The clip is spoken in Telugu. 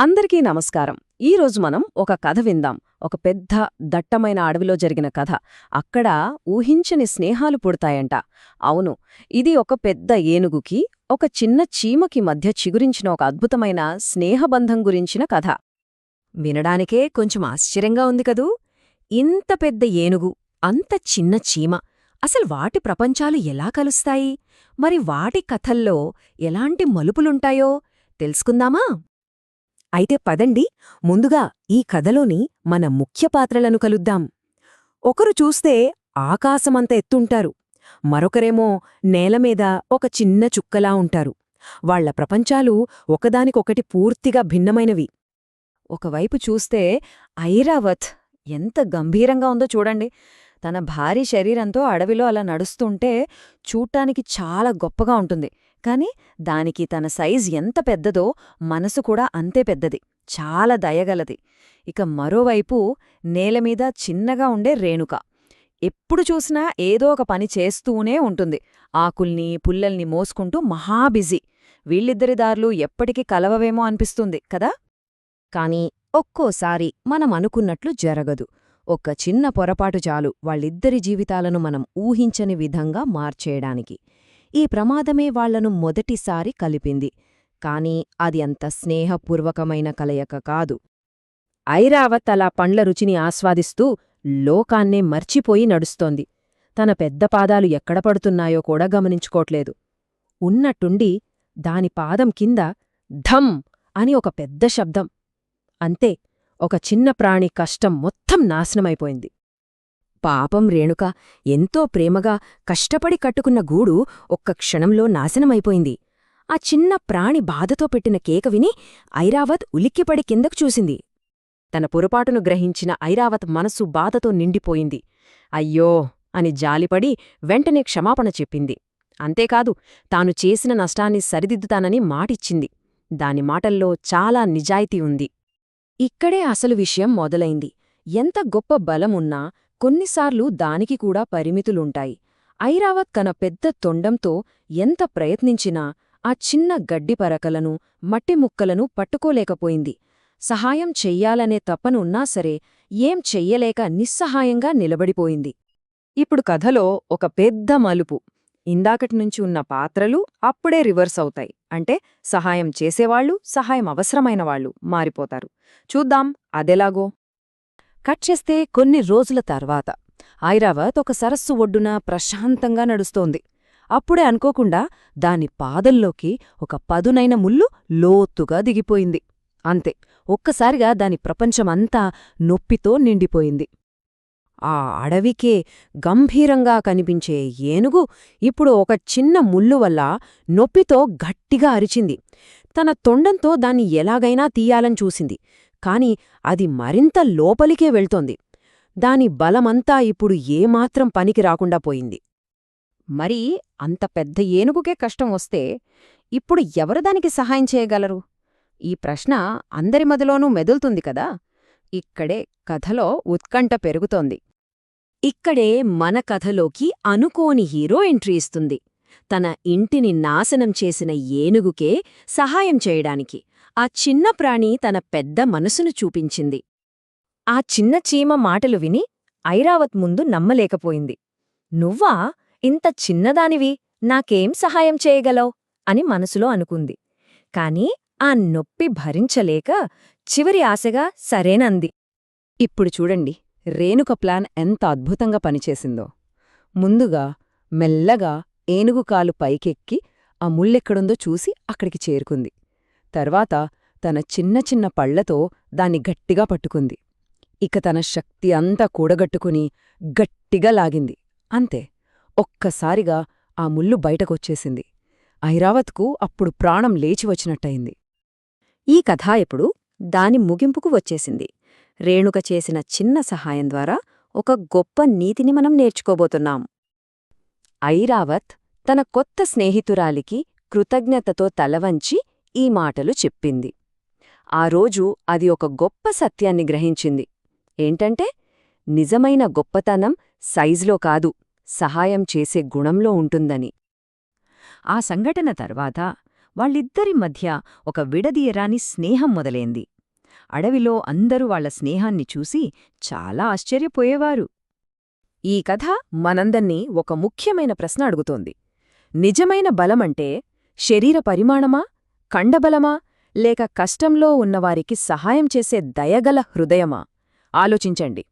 అందరికీ నమస్కారం. ఈరోజు మనం ఒక కథ విందాం. ఒక పెద్ద దట్టమైన అడవిలో జరిగిన కథ. అక్కడ ఊహించని స్నేహాలు పుడతాయంట. అవును ఇది ఒక పెద్ద ఏనుగుకి ఒక చిన్న చీమకి మధ్య చిగురించిన ఒక అద్భుతమైన స్నేహబంధం గురించిన కథ. వినడానికే కొంచెం ఆశ్చర్యంగా ఉంది కదూ? ఇంత పెద్ద ఏనుగు అంత చిన్న చీమ అసలు వాటి ప్రపంచాలు ఎలా కలుస్తాయి? మరి వాటి కథల్లో ఎలాంటి మలుపులుంటాయో తెలుసుకుందామా? అయితే పదండి ముందుగా ఈ కథలోని మన ముఖ్య పాత్రలను కలుద్దాం. ఒకరు చూస్తే ఆకాశమంత ఎత్తుంటారు మరొకరేమో నేలమీద ఒక చిన్న చుక్కలా ఉంటారు. వాళ్ళ ప్రపంచాలు ఒకదానికొకటి పూర్తిగా భిన్నమైనవి. ఒకవైపు చూస్తే ఐరావత్ ఎంత గంభీరంగా ఉందో చూడండి. తన భారీ శరీరంతో అడవిలో అలా నడుస్తుంటే చూడ్డానికి చాలా గొప్పగా ఉంటుంది. కాని దానికి తన సైజ్ ఎంత పెద్దదో మనసు కూడా అంతే పెద్దది. చాలా దయగలది. ఇక మరోవైపు నేలమీద చిన్నగా ఉండే రేణుక. ఎప్పుడు చూసినా ఏదో ఒక పని చేస్తూనే ఉంటుంది. ఆకుల్ని పుల్లల్ని మోసుకుంటూ మహాబిజీ వీళ్ళిద్దరి దారులు ఎప్పటికీ కలవవేమో అనిపిస్తుంది కదా? కాని ఒక్కోసారి మనం అనుకున్నట్లు జరగదు. ఒక్క చిన్న పొరపాటు చాలు వాళ్ళిద్దరి జీవితాలను మనం ఊహించని విధంగా మార్చేయడానికి. ఈ ప్రమాదమే వాళ్ళను మొదటిసారి కలిపింది. కాని అది అంత స్నేహపూర్వకమైన కలయక కాదు. ఐరావత్ అలా పండ్ల రుచిని ఆస్వాదిస్తూ లోకాన్నే మర్చిపోయి నడుస్తోంది. తన పెద్ద పాదాలు ఎక్కడ పడుతున్నాయో కూడా గమనించుకోట్లేదు. ఉన్నట్టుండి దాని పాదం కింద ధమ్ అని ఒక పెద్ద శబ్దం. అంతే ఒక చిన్న ప్రాణి కష్టం మొత్తం నాశనమైపోయింది. పాపం రేణుక ఎంతో ప్రేమగా కష్టపడి కట్టుకున్న గూడు ఒక్క క్షణంలో నాశనమైపోయింది. ఆ చిన్న ప్రాణి బాధతో పెట్టిన కేక విని ఐరావత్ ఉలిక్కిపడి కిందకు చూసింది. తన పొరపాటును గ్రహించిన ఐరావత్ మనస్సు బాధతో నిండిపోయింది. అయ్యో! అని జాలిపడి వెంటనే క్షమాపణ చెప్పింది. అంతేకాదు తాను చేసిన నష్టాన్ని సరిదిద్దుతానని మాటిచ్చింది. దాని మాటల్లో చాలా నిజాయితీ ఉంది. ఇక్కడే అసలు విషయం మొదలైంది. ఎంత గొప్ప బలమున్నా కొన్నిసార్లు దానికి కూడా పరిమితులుంటాయి. ఐరావత్ తన పెద్ద తొండంతో ఎంత ప్రయత్నించినా ఆ చిన్న గడ్డి పరకలను మట్టి ముక్కలను పట్టుకోలేకపోయింది. సహాయం చెయ్యాలనే తప్పనున్నా సరే ఏం చెయ్యలేక నిస్సహాయంగా నిలబడిపోయింది. ఇప్పుడు కథలో ఒక పెద్ద మలుపు. ఇందాకటినుంచి ఉన్న పాత్రలు అప్పుడే రివర్స్ అవుతాయి. అంటే సహాయం చేసేవాళ్ళు సహాయం అవసరమైనవాళ్ళు మారిపోతారు. చూద్దాం అదెలాగో? కట్ చేస్తే కొన్ని రోజుల తర్వాత ఐరావత్ ఒక సరస్సు ఒడ్డున ప్రశాంతంగా నడుస్తోంది. అప్పుడే అనుకోకుండా దాని పాదల్లోకి ఒక పదునైన ముల్లు లోతుగా దిగిపోయింది. అంతే ఒక్కసారిగా దాని ప్రపంచమంతా నొప్పితో నిండిపోయింది. ఆ అడవికే గంభీరంగా కనిపించే ఏనుగు ఇప్పుడు ఒక చిన్న ముల్లు వల్ల నొప్పితో గట్టిగా అరిచింది. తన తొండంతో దాన్ని ఎలాగైనా తీయాలని చూసింది. కాని అది మరింత లోపలికే వెళ్తోంది. దాని బలమంతా ఇప్పుడు ఏమాత్రం పనికి రాకుండా పోయింది. మరి అంత పెద్ద ఏనుగుకే కష్టం వస్తే ఇప్పుడు ఎవరు దానికి సహాయం చేయగలరు? ఈ ప్రశ్న అందరి మదిలోనూ మెదులుతుంది కదా? ఇక్కడే కథలో ఉత్కంఠ పెరుగుతోంది. ఇక్కడే మన కథలోకి అనుకోని హీరో ఎంట్రీ ఇస్తుంది. తన ఇంటిని నాశనం చేసిన ఏనుగుకే సహాయం చేయడానికి. ఆ చిన్న ప్రాణి తన పెద్ద మనసును చూపించింది. ఆ చిన్న చీమ మాటలు విని ఐరావత్ ముందు నమ్మలేకపోయింది. నువ్వా? ఇంత చిన్నదానివి. నాకేం సహాయం చేయగలవు? అని మనసులో అనుకుంది. కాని ఆ నొప్పి భరించలేక చివరి ఆశగా సరేనంది. ఇప్పుడు చూడండి. రేణుక ప్లాన్ ఎంత అద్భుతంగా పనిచేసిందో. ముందుగా మెల్లగా ఏనుగు కాలు పైకెక్కి ఆ చూసి అక్కడికి చేరుకుంది. తర్వాత తన చిన్న చిన్న పళ్ళతో దాన్ని గట్టిగా పట్టుకుంది. ఇక తన శక్తి అంతా కూడగట్టుకుని గట్టిగా లాగింది. అంతే ఒక్కసారిగా ఆ ముల్లు బయటకొచ్చేసింది. ఐరావత్కు అప్పుడు ప్రాణం లేచి వచ్చినట్టయింది. ఈ కథ ఎప్పుడు? దాని ముగింపుకు వచ్చేసింది. రేణుక చేసిన చిన్న సహాయం ద్వారా ఒక గొప్ప నీతిని మనం నేర్చుకోబోతున్నాం. ఐరావత్ తన కొత్త స్నేహితురాలికి కృతజ్ఞతతో తలవంచి ఈ మాటలు చెప్పింది. ఆ రోజు అది ఒక గొప్ప సత్యాన్ని గ్రహించింది. ఏంటంటే నిజమైన గొప్పతనం సైజులో కాదు సహాయం చేసే గుణంలో ఉంటుందని. ఆ సంఘటన తర్వాత వాళ్ళిద్దరి మధ్య ఒక విడదీయరాని స్నేహం మొదలైంది. అడవిలో అందరూ వాళ్ళ స్నేహాన్ని చూసి చాలా ఆశ్చర్యపోయేవారు. ఈ కథ మనందర్నీ ఒక ముఖ్యమైన ప్రశ్న అడుగుతోంది. నిజమైన బలమంటే శరీర పరిమాణమా? కండబలమా? లేక కష్టంలో ఉన్నవారికి సహాయం చేసే దయగల హృదయమా? ఆలోచించండి.